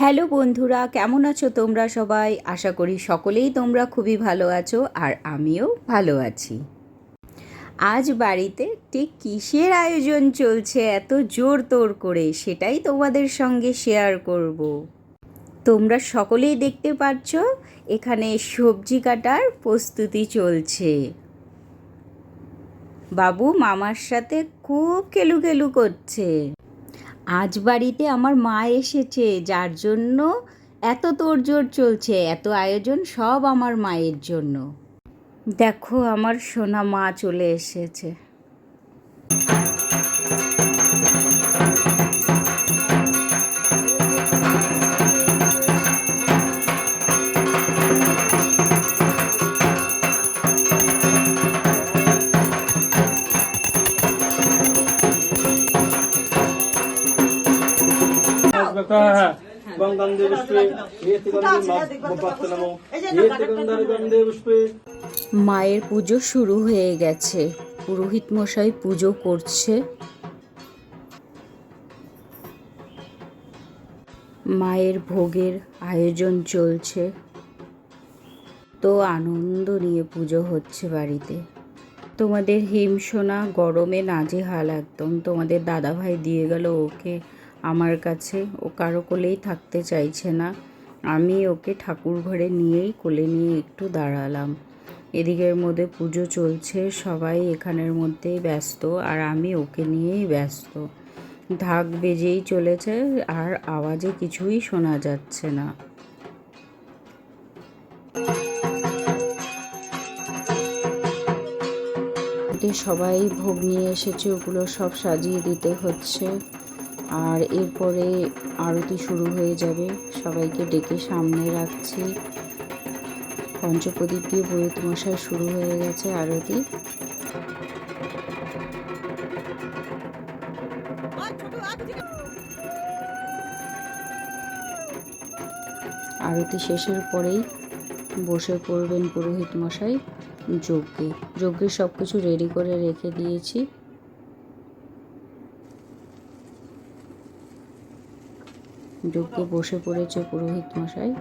Hello বন্ধুরা, কেমন আছো তোমরা সবাই? আশা করি সকলেই তোমরা খুবই ভালো আছো আর আমিও ভালো আছি। আজ বাড়িতে ঠিক কিসের আয়োজন চলছে এত জোর তোর করে সেটাই তোমাদের সঙ্গে শেয়ার করব। তোমরা সকলেই দেখতে পাচ্ছ, এখানে সবজি কাটার প্রস্তুতি চলছে। বাবু মামার সাথে খুব কেলু কেলু করছে। আজ বাড়িতে আমার মা এসেছে, যার জন্য এত তোড়জোড় চলছে, এত আয়োজন সব আমার মায়ের জন্য। দেখো, আমার সোনা মা চলে এসেছে। মায়ের পুজো শুরু হয়ে গেছে। পুরোহিত মশাই পুজো করছে। মায়ের ভোগের আয়োজন চলছে। তো আনন্দ নিয়ে পুজো হচ্ছে বাড়িতে। তোমাদের হিমসোনা গরমে নাজেহাল একদম। তোমাদের দাদাভাই দিয়ে গেল ওকে আমার কাছে ও কারও কোলেই থাকতে চাইছে না। আমি ওকে ঠাকুর ঘরে নিয়েই কোলে নিয়ে একটু দাঁড়ালাম। এদিকের মধ্যে পুজো চলছে, সবাই এখানের মধ্যেই ব্যস্ত আর আমি ওকে নিয়েই ব্যস্ত। ঢাক বেজেই চলেছে আর আওয়াজে কিছুই শোনা যাচ্ছে না। সবাই ভোগ নিয়ে এসেছে, ওগুলো সব সাজিয়ে দিতে হচ্ছে। আর এরপরে আরতি শুরু হয়ে যাবে। সবাইকে ডেকে সামনে রাখছি। পঞ্চপ্রদীপ দিয়ে বৈত শুরু হয়ে গেছে আরতি। আরতি শেষের পরেই বসে পড়বেন পুরোহিত মশাই যজ্ঞে যজ্ঞে সব কিছু রেডি করে রেখে দিয়েছি। যজ্ঞে বসে পড়েছে পুরোহিত মশাই।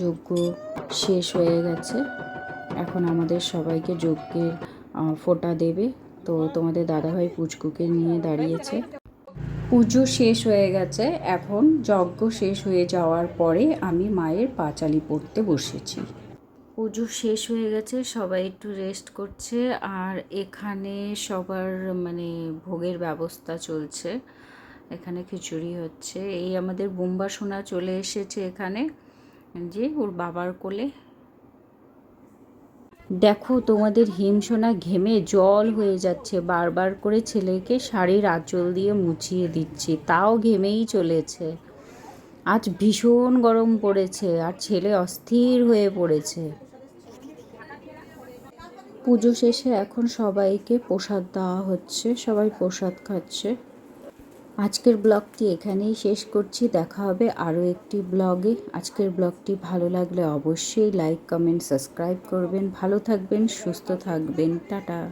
যজ্ঞ শেষ হয়ে গেছে। এখন আমাদের সবাইকে যজ্ঞের ফোঁটা দেবে। তো তোমাদের দাদাভাই পুচকুকে নিয়ে দাঁড়িয়েছে। পুজো শেষ হয়ে গেছে। এখন যজ্ঞ শেষ হয়ে যাওয়ার পরে আমি মায়ের পাঁচালি পড়তে বসেছি। পুজো শেষ হয়ে গেছে, সবাই একটু রেস্ট করছে, আর এখানে সবার মানে ভোগের ব্যবস্থা চলছে। এখানে খিচুড়ি হচ্ছে। এই আমাদের বুম্বা সোনা চলে এসেছে এখানে। যে ওর বাবার কোলে। দেখো তোমাদের হিমসোনা ঘেমে জল হয়ে যাচ্ছে। বারবার করে ছেলেকে শাড়ির আঁচল দিয়ে মুছিয়ে দিচ্ছি। তাও ঘেমেই চলেছে। আজ ভীষণ গরম পড়েছে আর ছেলে অস্থির হয়ে পড়েছে। পুজো শেষে এখন সবাইকে প্রসাদ দেওয়া হচ্ছে, সবাই প্রসাদ খাচ্ছে। আজকের ব্লগটি এখানেই শেষ করছি, দেখা হবে আরও একটি ব্লগে। আজকের ব্লগটি ভালো লাগলে অবশ্যই লাইক, কমেন্ট, সাবস্ক্রাইব করবেন। ভালো থাকবেন, সুস্থ থাকবেন। টাটা।